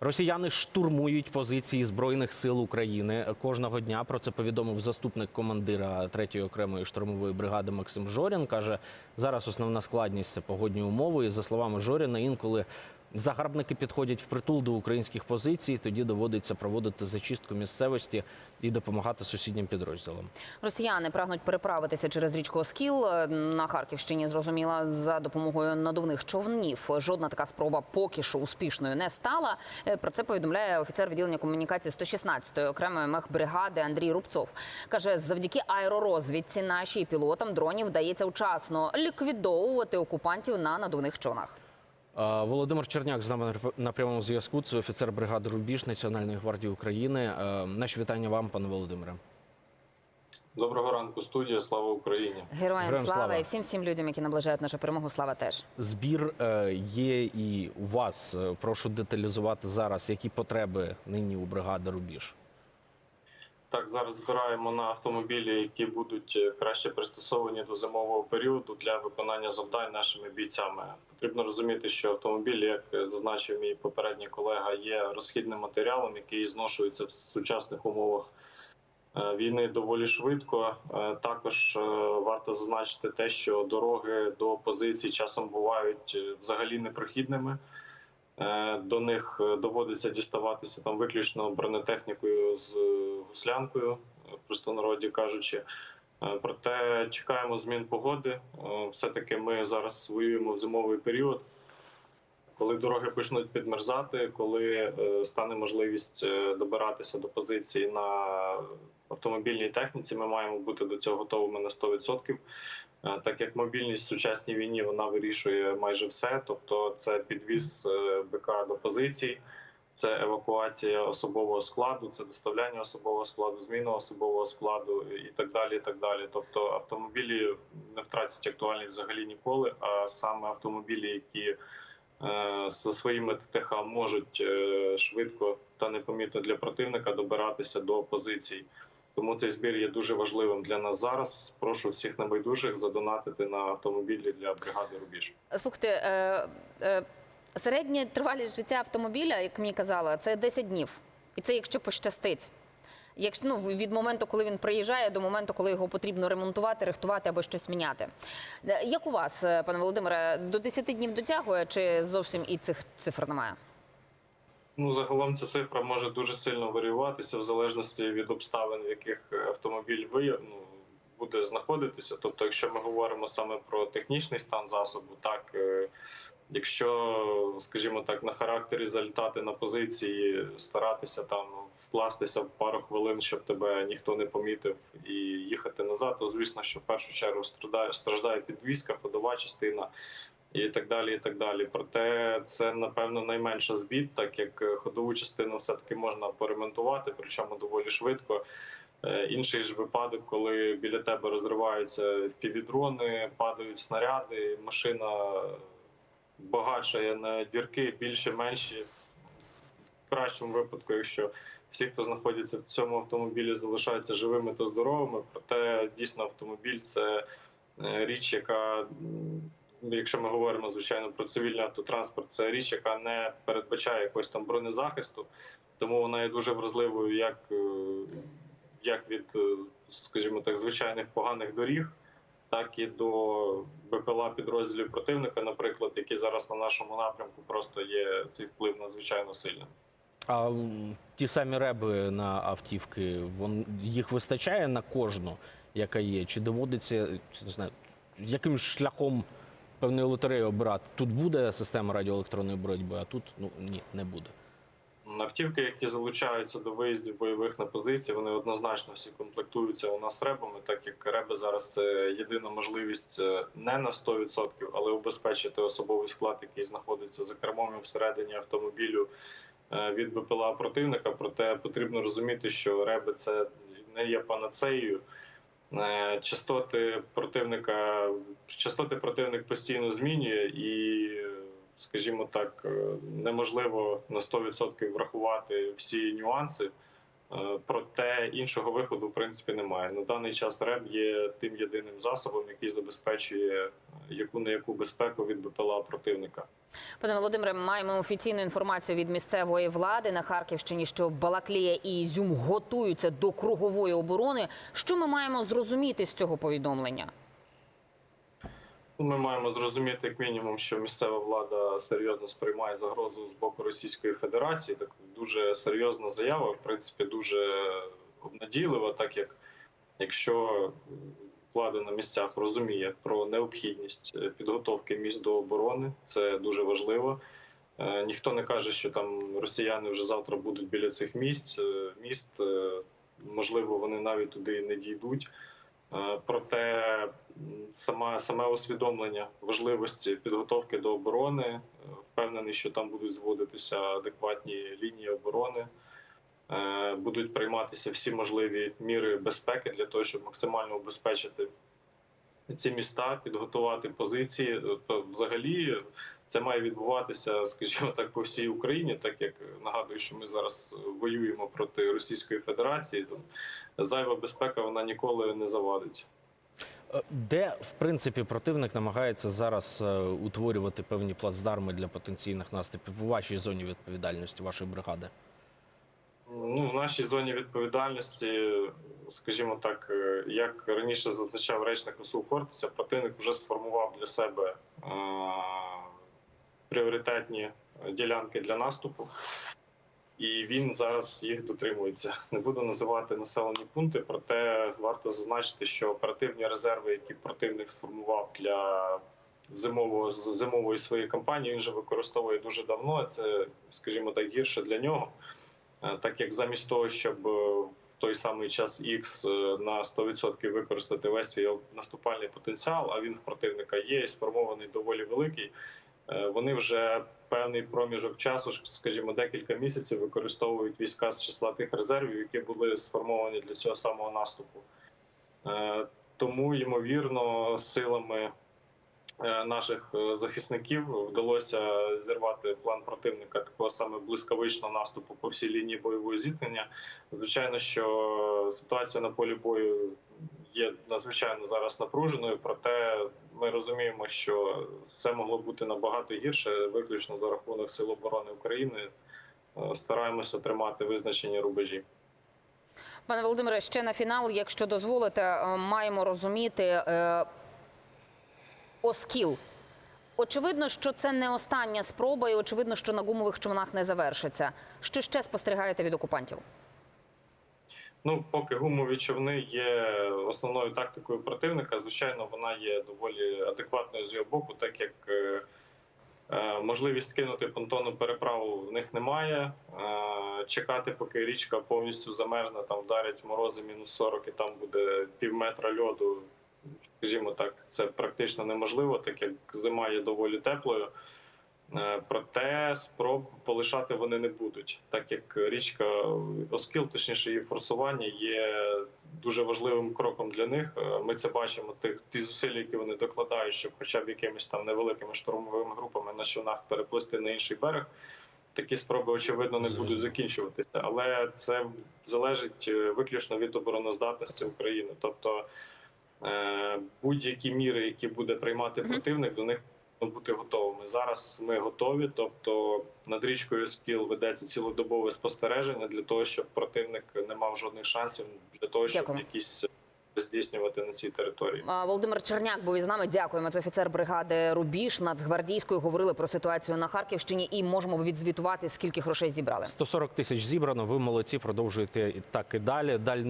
Росіяни штурмують позиції збройних сил України кожного дня. Про це повідомив заступник командира 3-ї окремої штурмової бригади Максим Жорін. каже, зараз основна складність це погодні умови. І за словами Жоріна, інколи загарбники підходять впритул до українських позицій. Тоді доводиться проводити зачистку місцевості і допомагати сусіднім підрозділам. Росіяни прагнуть переправитися через річку Оскіл на Харківщині. Зрозуміла за допомогою надувних човнів. Жодна така спроба поки що успішною не стала. Е, Про це повідомляє офіцер відділення комунікації 116-ї окремої мехбригади Андрій Рубцов. каже, завдяки аеророзвідці нашій пілотам дронів вдається вчасно ліквідовувати окупантів на надувних човнах. Володимир Черняк з нами на прямому зв'язку. Це офіцер бригади Рубіж Національної гвардії України. Наші вітання вам, пане Володимире. Доброго ранку, студія. Слава Україні. Героям, Героям слава, слава. і всім всім людям, які наближають нашу перемогу. Слава теж. Збір е, є і у вас. Е, Прошу деталізувати зараз, які потреби нині у бригади Рубіж. Так, зараз збираємо на автомобілі, які будуть е, краще пристосовані до зимового періоду для виконання завдань нашими бійцями. Потрібно розуміти, що автомобілі, як зазначив мій попередній колега, є розхідним матеріалом, який зношується в сучасних умовах е, війни доволі швидко. Е, Також е, варто зазначити те, що дороги до позицій часом бувають е, взагалі непрохідними. Е, До них е, доводиться діставатися там виключно бронетехнікою з е, гуслянкою, в простонароді кажучи. Проте чекаємо змін погоди. Е, Все-таки ми зараз воюємо в зимовий період. Коли дороги почнуть підмерзати, коли е, стане можливість е, добиратися до позицій на автомобільній техніці, ми маємо бути до цього готовими на 100%. Е, Так як мобільність в сучасній війні вона вирішує майже все, тобто це підвіз БК до позицій, це евакуація особового складу, це доставляння особового складу, зміна особового складу і так далі. І так далі. Тобто автомобілі не втратять актуальність взагалі ніколи. А саме автомобілі, які е, за своїми ТТХ можуть е, швидко та непомітно для противника добиратися до позицій. Тому цей збір є дуже важливим для нас зараз. Прошу всіх небайдужих задонатити на автомобілі для бригади Рубіж. Слухайте, е, е, середня тривалість життя автомобіля, як мені казали, це 10 днів. І це якщо пощастить. Якщо ну, від моменту, коли він приїжджає, до моменту, коли його потрібно ремонтувати, рихтувати або щось міняти. Е, Як у вас, е, пане Володимире, до 10 днів дотягує, чи зовсім і цих цифр немає? Ну, загалом ця цифра може дуже сильно варіюватися в залежності від обставин, в яких автомобіль ви, ну, буде знаходитися. Тобто, якщо ми говоримо саме про технічний стан засобу, так е, якщо, скажімо так, на характері залітати на позиції, старатися там вкластися в пару хвилин, щоб тебе ніхто не помітив, і їхати назад, то звісно, що в першу чергу страждає, страждає підвізка, ходова частина і так далі. і так далі. Проте це напевно найменша збід, так як ходову частину все таки можна поремонтувати, причому доволі швидко. Е, Інший ж випадок, коли біля тебе розриваються впівдрони, падають снаряди, машина багатшає на дірки, більше менші. В кращому випадку, якщо всі, хто знаходиться в цьому автомобілі, залишаються живими та здоровими, проте дійсно автомобіль це е, річ, яка якщо ми говоримо звичайно про цивільний автотранспорт, це річ, яка не передбачає якогось там бронезахисту, тому вона є дуже вразливою як, е, як від, е, скажімо так, звичайних поганих доріг, так і до БПЛА підрозділів противника, наприклад, які зараз на нашому напрямку просто є цей вплив надзвичайно сильним. А ті самі реби на автівки, вон, їх вистачає на кожну, яка є? Чи доводиться не знаю, яким шляхом певної лотереї обирати? Тут буде система радіоелектронної боротьби, а тут ну ні, не буде. Автівки, які залучаються до виїздів бойових на позиції, вони однозначно всі комплектуються у нас ребами, так як реби зараз це єдина можливість е, не на 100%, але убезпечити особовий склад, який знаходиться за кермом і всередині автомобілю е, від БПЛА противника. Проте потрібно розуміти, що реби це не є панацеєю. Е, Частоти противника, частоти противник постійно змінює і скажімо так, е, неможливо на 100% врахувати всі нюанси Е, Проте іншого виходу в принципі немає. На даний час РЕБ є тим єдиним засобом, який забезпечує яку не яку безпеку від БПЛА противника. Пане Володимире, маємо офіційну інформацію від місцевої влади на Харківщині, що Балаклія і Ізюм готуються до кругової оборони. Що ми маємо зрозуміти з цього повідомлення? Ми маємо зрозуміти як мінімум, що місцева влада серйозно сприймає загрозу з боку Російської Федерації. Так дуже серйозна заява, в принципі, дуже обнадійлива, так як якщо влада на місцях розуміє про необхідність е, підготовки міст до оборони, це дуже важливо. Е, Ніхто не каже, що там росіяни вже завтра будуть біля цих місць. е, Міст можливо, вони навіть туди не дійдуть. Е, Проте саме, саме усвідомлення важливості підготовки до оборони, е, впевнений, що там будуть зводитися адекватні лінії оборони, е, будуть прийматися всі можливі міри безпеки для того, щоб максимально убезпечити ці міста, підготувати позиції. Взагалі, це має відбуватися, скажімо так, по всій Україні, так як нагадую, що ми зараз воюємо проти Російської Федерації. Тому зайва безпека вона ніколи не завадить. Е, Де, в принципі, противник намагається зараз е, утворювати певні плацдарми для потенційних наступів у вашій зоні відповідальності, вашої бригади? Ну, в нашій зоні відповідальності, скажімо так, е, як раніше зазначав речник ОСУ Фортеся, противник вже сформував для себе е- пріоритетні ділянки для наступу, і він зараз їх дотримується. Не буду називати населені пункти, проте варто зазначити, що оперативні резерви, які противник сформував для зимового зимової своєї кампанії, він вже використовує дуже давно. Це, скажімо так, гірше для нього. Е, так як замість того, щоб е, в той самий час X е, на 100% використати весь свій наступальний потенціал, а він в противника є і сформований доволі великий. Е, Вони вже певний проміжок часу, скажімо, декілька місяців використовують війська з числа тих резервів, які були сформовані для цього самого наступу. Е, Тому, ймовірно, силами е, наших захисників вдалося зірвати план противника такого саме блискавичного наступу по всій лінії бойового зіткнення. Звичайно, що ситуація на полі бою є надзвичайно зараз напруженою, проте ми розуміємо, що все могло бути набагато гірше, виключно за рахунок Сил оборони України. Е, Стараємося тримати визначені рубежі. Пане Володимире, ще на фінал, якщо дозволите, е, маємо розуміти е, оскіл. Очевидно, що це не остання спроба, і очевидно, що на гумових човнах не завершиться. Що ще спостерігаєте від окупантів? Ну, поки гумові човни є основною тактикою противника, звичайно, вона є доволі адекватною з його боку, так як е, е, можливість кинути понтонну переправу в них немає. Е, чекати, поки річка повністю замерзне, там вдарять морози мінус 40 і там буде пів метра льоду. Скажімо так, це практично неможливо, так як зима є доволі теплою. Е, Проте спроб полишати вони не будуть, так як річка Оскіл, точніше її форсування, є дуже важливим кроком для них. Е, Ми це бачимо. Тих ті зусилля, які вони докладають, щоб хоча б якимись там невеликими штурмовими групами на човнах переплисти на інший берег. Такі спроби очевидно не будуть закінчуватися, але це залежить е, виключно від обороноздатності України. Тобто будь-які міри, які буде приймати противник, до них бути готовими. Зараз ми готові. Тобто над річкою Скіл ведеться цілодобове спостереження для того, щоб противник не мав жодних шансів для того, щоб Дякую. якісь здійснювати на цій території. Володимир Черняк був із нами. Дякуємо. Це офіцер бригади Рубіж Нацгвардійської. Говорили про ситуацію на Харківщині і можемо відзвітувати, скільки грошей зібрали. 140 тисяч зібрано. Ви молодці, продовжуєте так і далі. Далі